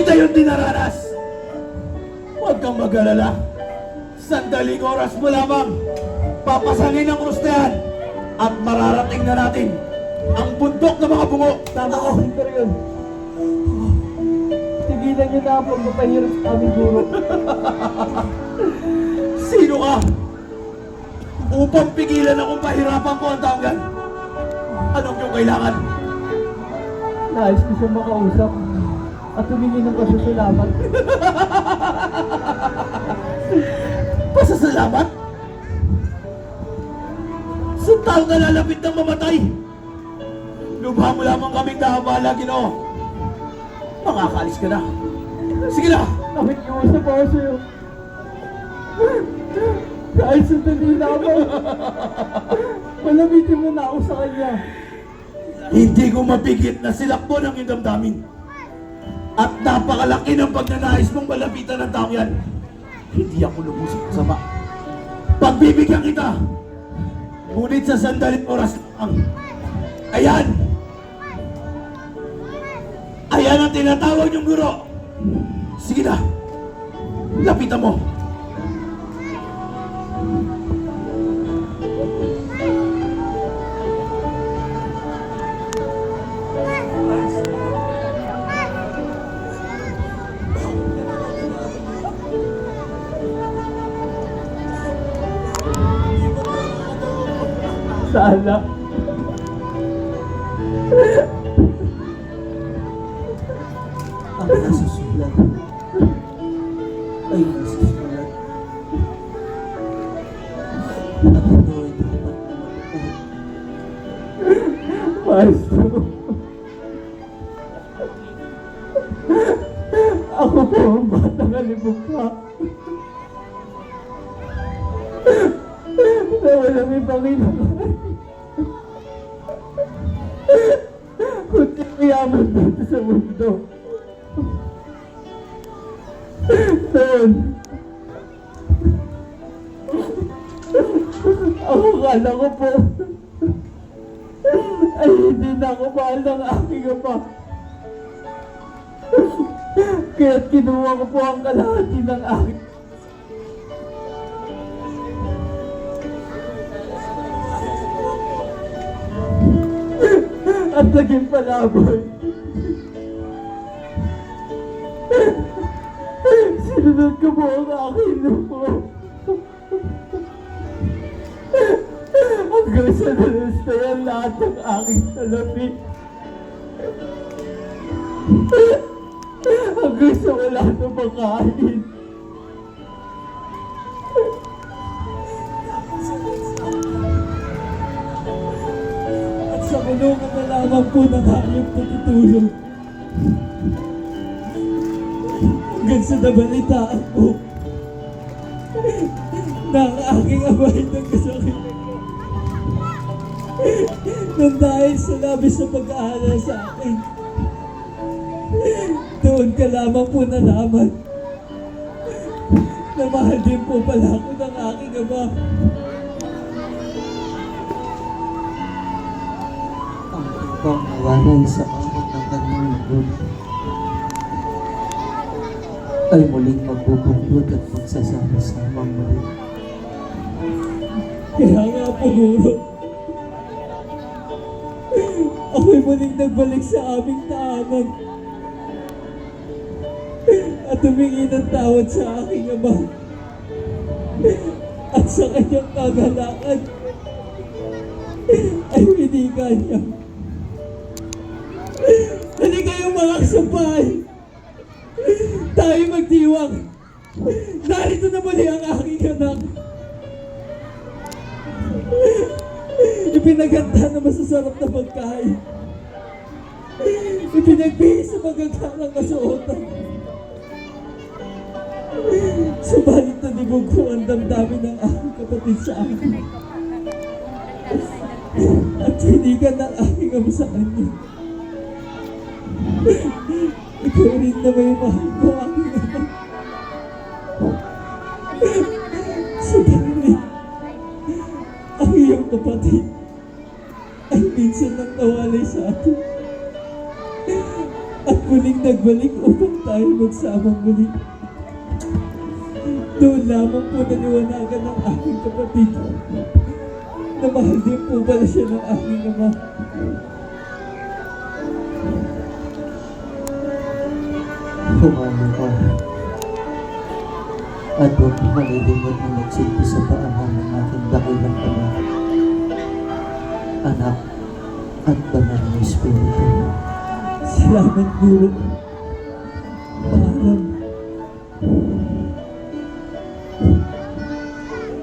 kita yung dinaranas. Huwag kang mag-alala. Sandaling oras mo lamang. Papasangin ang krus na yan. At mararating na natin ang bundok ng mga bungo. Tama ka, Centurion. Tigilan niyo na ang pagpapahirap sa aming guro. Sino ka? Upang pigilan akong pahirapan ko ang taong yan. Anong yung kailangan? Nais ko siya makausap at humingi ng pasasalamat. Pasasalamat? Sa taong nalalapit ng mamatay. Lubha mo lamang kaming nahabala, Ginoo. Makakaalis ka na. Sige na! Nakikiusap ako sa'yo. Kahit sandali lamang. Malamitin mo na ako sa kanya. Hindi ko mapigit na silakbo ng iyong damdamin. At napakalaki ng pagnanais mong malapitan ng taong yan. Hindi ako lubusik sa sama. Pagbibigyan kita. Ngunit sa sandaling oras lang. Ayan! Ayan ang tinatawag niyong guro. Sige na. Lapitan mo. Sana. ang nasusulat ay nasusulat. At ito ay dapat na magpuot. Maestro. Ako po ang batang alibugka. Na walang ibang inaman. Kundi mayaman dito sa mundo. Noon, ako kala ko po ay hindi na ako mahal ng aking ama. Kaya't kinuha ko po ang kalahati ng aking at naging palaboy. Sinunod ko po ang aking lupo. Hanggang sa nalustayan lahat ng aking salapi. Hanggang sa wala na makain. Sa kulungan na lamang po na tutulong. Hanggang sa nabalitaan po na ang aking amay nagkasakitan ko. Nang dahil sa labis na pag-aalala sa akin, doon ka lamang po nalaman na mahal din po pala ako ng aking ama. Ang ibang nawaray sa amon ng kanyang lingkod ay muling magbubuklod at magsasama-samang muli. Kaya nga po, Guro. Ako'y muling nagbalik sa aming tahanan. At humingi ng tawad sa aking ama. At sa kanyang kagalakan ay winiga niya. Mga kasampay! Tayo magdiwang! Narito na muli ang aking anak! Ipinaganda na masasarap na pagkain. Ipinagbihis sa magagarang kasuotan. Subalit na libog ko ang damdamin ng aking kapatid sa akin. At hindi ka ng aking ama sa. Ikaw rin na may mahal ko aking anak. Subalit, ang iyong kapatid ay minsan nang nawalay sa atin. At muling nagbalik upang tayo magsamang muli. Doon lamang po naniwanagan ng aking kapatid na mahal din po pala siya ng aking ama. Humano ka. At huwag mo malilimot na magsilbi sa paanan ng aking dakilang ama. Anak at banal na Espiritu. Salamat, Guro. Paalam.